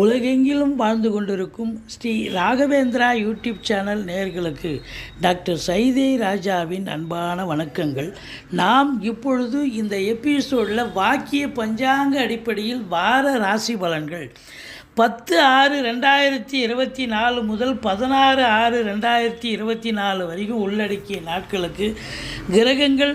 உலகெங்கிலும் வாழ்ந்து கொண்டிருக்கும் ஸ்ரீ ராகவேந்திரா யூடியூப் சேனல் நேர்களுக்கு டாக்டர் சைதே ராஜாவின் அன்பான வணக்கங்கள். நாம் இப்பொழுது இந்த எபிசோடில் வாக்கிய பஞ்சாங்க அடிப்படையில் வார ராசி பலன்கள். பத்து ஆறு ரெண்டாயிரத்தி இருபத்தி நாலு முதல் பதினாறு ஆறு ரெண்டாயிரத்தி இருபத்தி நாலு வரைக்கும் உள்ளடக்கிய நாட்களுக்கு கிரகங்கள்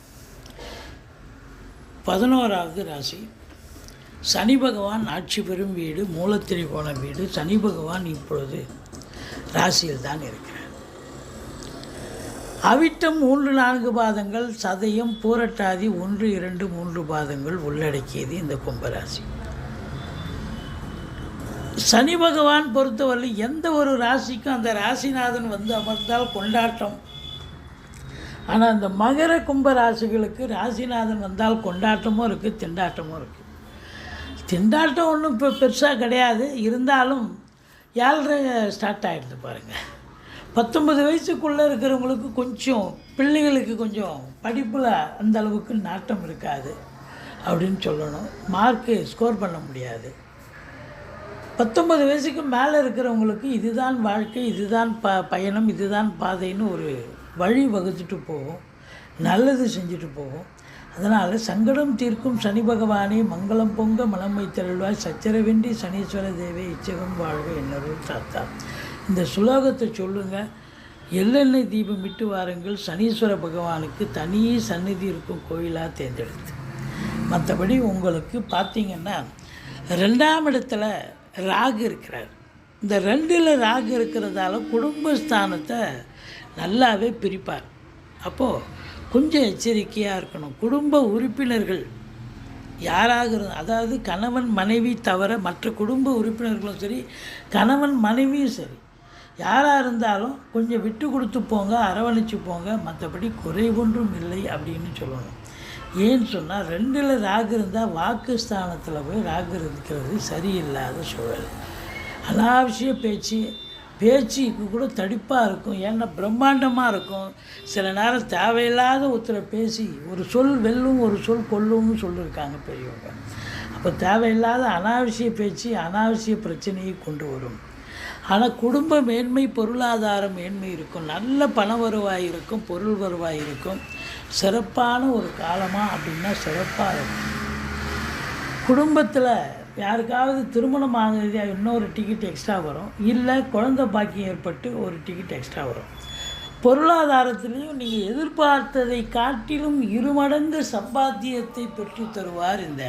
பதினோராவது ராசி. சனி பகவான் ஆட்சி பெறும் வீடு மூலத்திரை போன வீடு. சனி பகவான் இப்பொழுது ராசியில் தான் இருக்கிறார். அவிட்டம் மூன்று நான்கு பாதங்கள் சதயம் பூரட்டாதி ஒன்று இரண்டு மூன்று பாதங்கள் உள்ளடக்கியது இந்த கும்பராசி. சனி பகவான் பொறுத்தவரை எந்த ஒரு ராசிக்கும் அந்த ராசிநாதன் வந்து அமர்ந்தால் கொண்டாட்டம் ஆனால் அந்த மகர கும்ப ராசிகளுக்கு ராசிநாதன் வந்தால் கொண்டாட்டமும் இருக்குது திண்டாட்டமும் இருக்குது திண்டாட்டம் ஒன்றும் இப்போ பெருசாக கிடையாது. இருந்தாலும் ஏழரை ஸ்டார்ட் ஆகிடுது பாருங்கள் பத்தொன்பது வயசுக்குள்ளே இருக்கிறவங்களுக்கு கொஞ்சம் பிள்ளைகளுக்கு கொஞ்சம் படிப்பில் அந்த அளவுக்கு நாட்டம் இருக்காது அப்படின்னு சொல்லணும். மார்க்கு ஸ்கோர் பண்ண முடியாது. பத்தொன்பது வயசுக்கு மேலே இருக்கிறவங்களுக்கு இதுதான் வாழ்க்கை இதுதான் ப பயணம் இதுதான் பாதைன்னு ஒரு வழி வகுத்துட்டு போகும் நல்லது செஞ்சுட்டு போகும் அதனால் சங்கடம் தீர்க்கும் சனி பகவானே மங்களம் பொங்க மனம் வைத்தருள்வாய். சச்சரவின்றி சனீஸ்வர தேவி இச்சகம் வாழ்க என்னருள் தாத்தா. இந்த சுலோகத்தை சொல்லுங்கள் எள்ளெண்ணெய் தீபம் விட்டு வாருங்கள். சனீஸ்வர பகவானுக்கு தனி சந்நிதி இருக்கும் கோயிலாக தேர்ந்தெடுத்து. மற்றபடி உங்களுக்கு பார்த்தீங்கன்னா ரெண்டாம் இடத்துல ராகு இருக்கிறார். இந்த ரெண்டில் ராகு இருக்கிறதால குடும்பஸ்தானத்தை நல்லாவே பிரிப்பார். அப்போது கொஞ்சம் எச்சரிக்கையாக இருக்கணும். குடும்ப உறுப்பினர்கள் யாராக அதாவது கணவன் மனைவி தவிர மற்ற குடும்ப உறுப்பினர்களும் சரி கணவன் மனைவியும் சரி யாராக இருந்தாலும் கொஞ்சம் விட்டு கொடுத்து போங்க அரவணைச்சு போங்க மற்றபடி குறைவொன்றும் இல்லை அப்படின்னு சொல்லணும். ஏன்னு சொன்னால் ரெண்டில் ராகு இருந்தால் வாக்குஸ்தானத்தில் போய் ராகு இருக்கிறது சரியில்லாத சூழல். அனாவசிய பேச்சு பேச்சுக்கு கூட தடிப்பாக இருக்கும். ஏன்னா பிரம்மாண்டமாக இருக்கும். சில நேரம் தேவையில்லாத ஒருத்தரை பேசி ஒரு சொல் வெல்லும் ஒரு சொல் கொல்லும்னு சொல்லியிருக்காங்க பெரியவங்க. அப்போ தேவையில்லாத அனாவசிய பேச்சு அனாவசிய பிரச்சனையை கொண்டு வரும். ஆனால் குடும்ப மேன்மை பொருளாதார மேன்மை இருக்கும். நல்ல பண வருவாய் இருக்கும் பொருள் வருவாய் இருக்கும். சிறப்பான ஒரு காலமாக அப்படின்னா சிறப்பாக இருக்கும். குடும்பத்தில் யாருக்காவது திருமணம் ஆகுது இன்னொரு டிக்கெட் எக்ஸ்ட்ரா வரும். இல்லை குழந்தை பாக்கியம் ஏற்பட்டு ஒரு டிக்கெட் எக்ஸ்ட்ரா வரும். பொருளாதாரத்திலையும் நீங்கள் எதிர்பார்த்ததை காட்டிலும் இருமடங்கு சம்பாத்தியத்தை பெற்று தருவார் இந்த.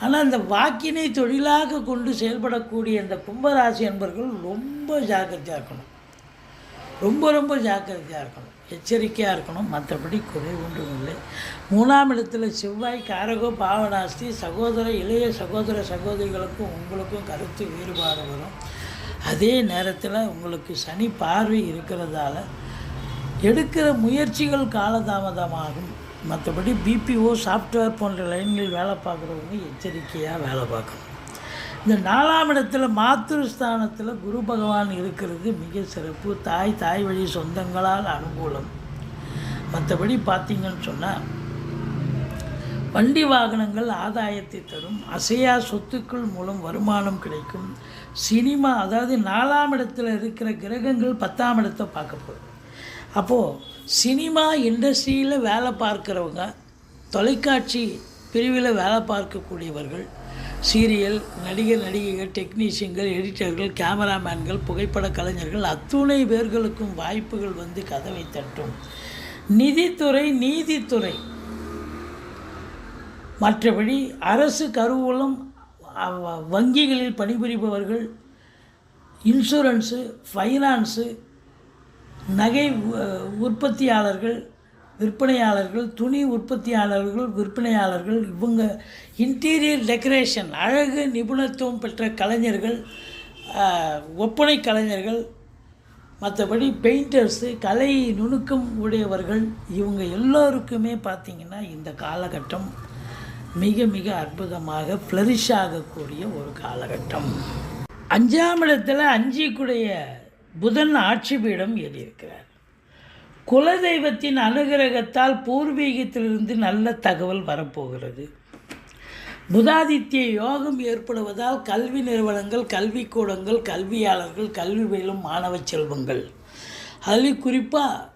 ஆனால் இந்த வாக்கினை தொழிலாக கொண்டு செயல்படக்கூடிய இந்த கும்பராசி என்பர்கள் ரொம்ப ஜாக்கிரதையாக இருக்கணும். ரொம்ப ரொம்ப ஜாக்கிரதையாக இருக்கணும். எச்சரிக்கையாக இருக்கணும். மற்றபடி குறை ஒன்றும் இல்லை. மூணாம் இடத்துல செவ்வாய் காரகோ பாவனாஸ்தி சகோதர இளைய சகோதர சகோதரிகளுக்கும் உங்களுக்கும் கருத்து வேறுபாடு வரும். அதே நேரத்தில் உங்களுக்கு சனி பார்வை இருக்கிறதால எடுக்கிற முயற்சிகள் காலதாமதமாகும். மற்றபடி பிபிஓ சாஃப்ட்வேர் போன்ற லைன்களில் வேலை பார்க்குறவங்க எச்சரிக்கையாக வேலை பார்க்கணும். இந்த நாலாம் இடத்துல மாத்திருஸ்தானத்தில் குரு பகவான் இருக்கிறது மிக சிறப்பு. தாய் தாய் வழி சொந்தங்களால் அனுகூலம். மற்றபடி பார்த்தீங்கன்னு சொன்னால் வண்டி வாகனங்கள் ஆதாயத்தை தரும். அசையா சொத்துக்கள் மூலம் வருமானம் கிடைக்கும். சினிமா அதாவது நாலாம் இடத்துல இருக்கிற கிரகங்கள் பத்தாம் இடத்தை பார்க்க போகுது. அப்போது சினிமா இண்டஸ்ட்ரியில் வேலை பார்க்குறவங்க தொலைக்காட்சி பிரிவில் வேலை பார்க்கக்கூடியவர்கள் சீரியல் நடிகர் நடிகைகள் டெக்னீஷியன்கள் எடிட்டர்கள் கேமராமேன்கள் புகைப்பட கலைஞர்கள் அத்துணை பேர்களுக்கும் வாய்ப்புகள் வந்து கதவை தட்டும். நிதித்துறை நீதித்துறை. மற்றபடி அரசு கருவூலம் வங்கிகளில் பணிபுரிபவர்கள் இன்சூரன்ஸு ஃபைனான்ஸு நகை உற்பத்தியாளர்கள் விற்பனையாளர்கள் துணி உற்பத்தியாளர்கள் விற்பனையாளர்கள் இவங்க இன்டீரியர் டெக்கரேஷன் அழகு நிபுணத்துவம் பெற்ற கலைஞர்கள் ஒப்பனை கலைஞர்கள் மற்றபடி பெயிண்டர்ஸு கலை நுணுக்கம் உடையவர்கள் இவங்க எல்லோருக்குமே பார்த்திங்கன்னா இந்த காலகட்டம் மிக மிக அற்புதமாக ஃப்ளரிஷ் ஆகக்கூடிய ஒரு காலகட்டம். அஞ்சாம் இடத்தில் அஞ்சிக்குடைய புதன் ஆட்சி பீடம் ஏறியிருக்கிறார் குலதெய்வத்தின் அனுகிரகத்தால் பூர்வீகத்திலிருந்து நல்ல தகவல் வரப்போகிறது. புதாதித்ய யோகம் ஏற்படுவதால் கல்வி நிறுவனங்கள் கல்விக்கூடங்கள் கல்வியாளர்கள் கல்வி பயிலும் மாணவ செல்வங்கள். அதில் குறிப்பாக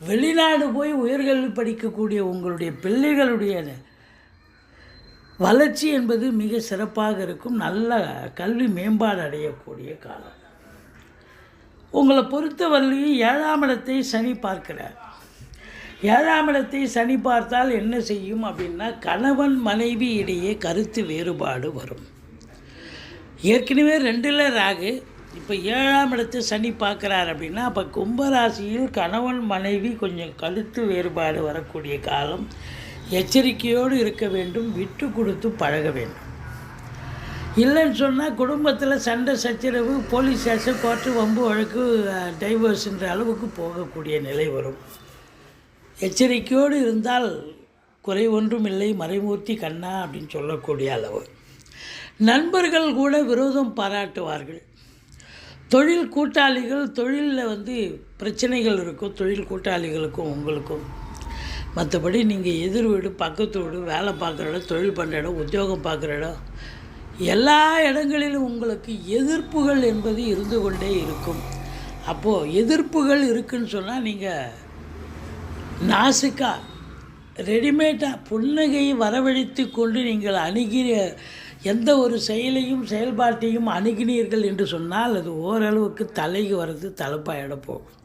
வெளிநாடு போய் உயர்கல்வி படிக்கக்கூடிய உங்களுடைய பிள்ளைகளுடைய வளர்ச்சி என்பது மிக சிறப்பாக இருக்கும். நல்ல கல்வி மேம்பாடு அடையக்கூடிய காலம். உங்களை பொறுத்தவரையிலும் ஏழாம் இடத்தை சனி பார்க்கிறார். ஏழாம் இடத்தை சனி பார்த்தால் என்ன செய்யும் அப்படின்னா கணவன் மனைவி இடையே கருத்து வேறுபாடு வரும். ஏற்கனவே ரெண்டில் ராகு இப்போ ஏழாம் இடத்து சனி பார்க்குறார் அப்படின்னா அப்போ கும்பராசியில் கணவன் மனைவி கொஞ்சம் கருத்து வேறுபாடு வரக்கூடிய காலம் எச்சரிக்கையோடு இருக்க வேண்டும் விட்டு கொடுத்து பழக வேண்டும். இல்லைன்னு சொன்னால் குடும்பத்தில் சண்டை சச்சரவு போலீஸ் ஸ்டேஷன் கோர்ட்டு வம்பு வழக்கு டைவர்ஸ்ன்ற அளவுக்கு போகக்கூடிய நிலை வரும். எச்சரிக்கையோடு இருந்தால் குறை ஒன்றும் இல்லை மறைமூர்த்தி கண்ணா அப்படின்னு சொல்லக்கூடிய அளவு. நண்பர்கள் கூட விரோதம் பாராட்டுவார்கள். தொழில் கூட்டாளிகள் தொழிலில் வந்து பிரச்சனைகள் இருக்கும் தொழில் கூட்டாளிகளுக்கும் உங்களுக்கும். மற்றபடி நீங்கள் எதிர் வீடு பக்கத்து வீடு வேலை பார்க்குற இடம் தொழில் பண்ணுற இடம் உத்தியோகம் பார்க்குற இடம் எல்லா இடங்களிலும் உங்களுக்கு எதிர்ப்புகள் என்பது இருந்து கொண்டே இருக்கும். அப்போது எதிர்ப்புகள் இருக்குன்னு சொன்னால் நீங்கள் நாசுக்கா ரெடிமேடாக புன்னகையை வரவழைத்து கொண்டு நீங்கள் அணுகிற எந்த ஒரு செயலையும் செயல்பாட்டையும் அணுகினீர்கள் என்று சொன்னால் அது ஓரளவுக்கு தலைக்கு வர்றது தலைப்பாயிட போகும்.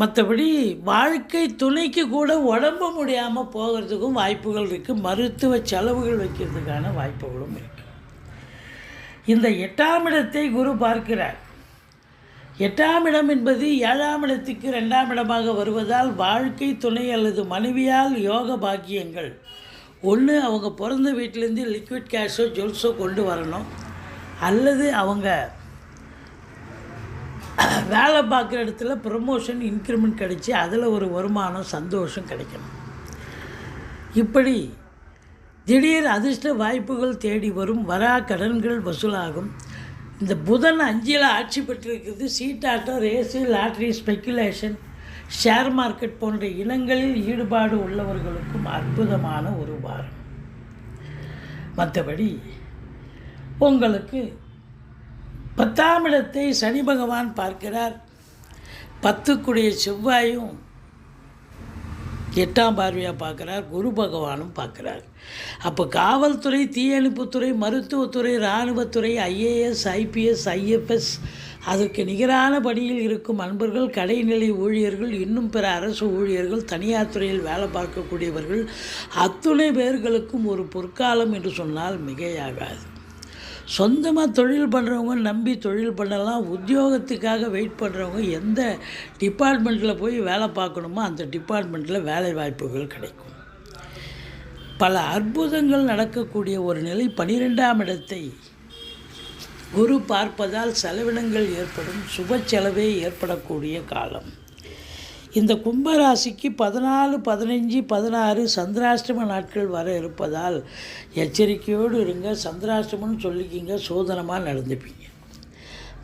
மற்றபடி வாழ்க்கை துணைக்கு கூட உடம்பு முடியாமல் போகிறதுக்கும் வாய்ப்புகள் இருக்குது மருத்துவ செலவுகள் வைக்கிறதுக்கான வாய்ப்புகளும் இருக்குது இந்த எட்டாம் இடத்தை குரு பார்க்கிறார். எட்டாம் இடம் என்பது ஏழாம் இடத்துக்கு ரெண்டாம் இடமாக வருவதால் வாழ்க்கை துணை அல்லது மனைவியால் யோக பாக்கியங்கள். ஒன்று அவங்க பிறந்த வீட்டிலேருந்து லிக்விட் கேஷோ ஜுவல்ஸோ கொண்டு வரணும். அல்லது அவங்க வேலை பார்க்குற இடத்துல ப்ரமோஷன் இன்க்ரிமெண்ட் கிடைச்சி அதில் ஒரு வருமானம் சந்தோஷம் கிடைக்கணும். இப்படி திடீர் அதிர்ஷ்ட வாய்ப்புகள் தேடி வரும் வரா கடன்கள் வசூலாகும். இந்த புதன் அஞ்சில் ஆட்சி பெற்றிருக்கிறது சீட்டாட்டம் race lottery speculation share market போன்ற இனங்களில் ஈடுபாடு உள்ளவர்களுக்கும் அற்புதமான ஒரு வாரம். மற்றபடி உங்களுக்கு பத்தாம் இடத்தை சனி பகவான் பார்க்கிறார். பத்துக்குடைய செவ்வாயும் எட்டாம் பார்வையாக பார்க்குறார். குரு பகவானும் பார்க்குறார். அப்போ காவல்துறை தீயணைப்புத்துறை மருத்துவத்துறை இராணுவத்துறை ஐஏஎஸ் ஐபிஎஸ் ஐஎஃப்எஸ் அதற்கு நிகரான பணியில் இருக்கும் அன்பர்கள் கடைநிலை ஊழியர்கள் இன்னும் பிற அரசு ஊழியர்கள் தனியார் துறையில் வேலை பார்க்கக்கூடியவர்கள் அத்துணை பேர்களுக்கும் ஒரு பொற்காலம் என்று சொன்னால் மிகையாகாது. சொந்தமாக தொழில் பண்ணுறவங்க நம்பி தொழில் பண்ணலாம் உத்தியோகத்துக்காக வெயிட் பண்ணுறவங்க எந்த டிபார்ட்மெண்ட்டில் போய் வேலை பார்க்கணுமோ அந்த டிபார்ட்மெண்ட்டில் வேலை வாய்ப்புகள் கிடைக்கும். பல அற்புதங்கள் நடக்கக்கூடிய ஒரு நிலை பனிரெண்டாம் இடத்தை குரு பார்ப்பதால் செலவினங்கள் ஏற்படும் சுப செலவே ஏற்படக்கூடிய காலம். இந்த கும்பராசிக்கு பதினாலு பதினஞ்சு பதினாறு சந்திராஷ்டம நாட்கள் வர இருப்பதால் எச்சரிக்கையோடு இருங்க. சந்திராஷ்டமம்னு சொல்லிக்கிங்க சோதனமாக நடந்துப்பீங்க.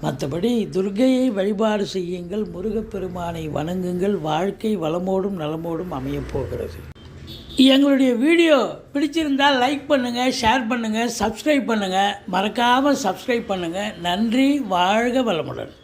மற்றபடி துர்கையை வழிபாடு செய்யுங்கள் முருகப்பெருமானை வணங்குங்கள் வாழ்க்கை வளமோடும் நலமோடும் அமையப் போகிறது. எங்களுடைய வீடியோ பிடிச்சிருந்தால் லைக் பண்ணுங்கள் ஷேர் பண்ணுங்கள் சப்ஸ்கிரைப் பண்ணுங்கள் மறக்காமல் சப்ஸ்கிரைப் பண்ணுங்கள் நன்றி வாழ்க வளமுடன்.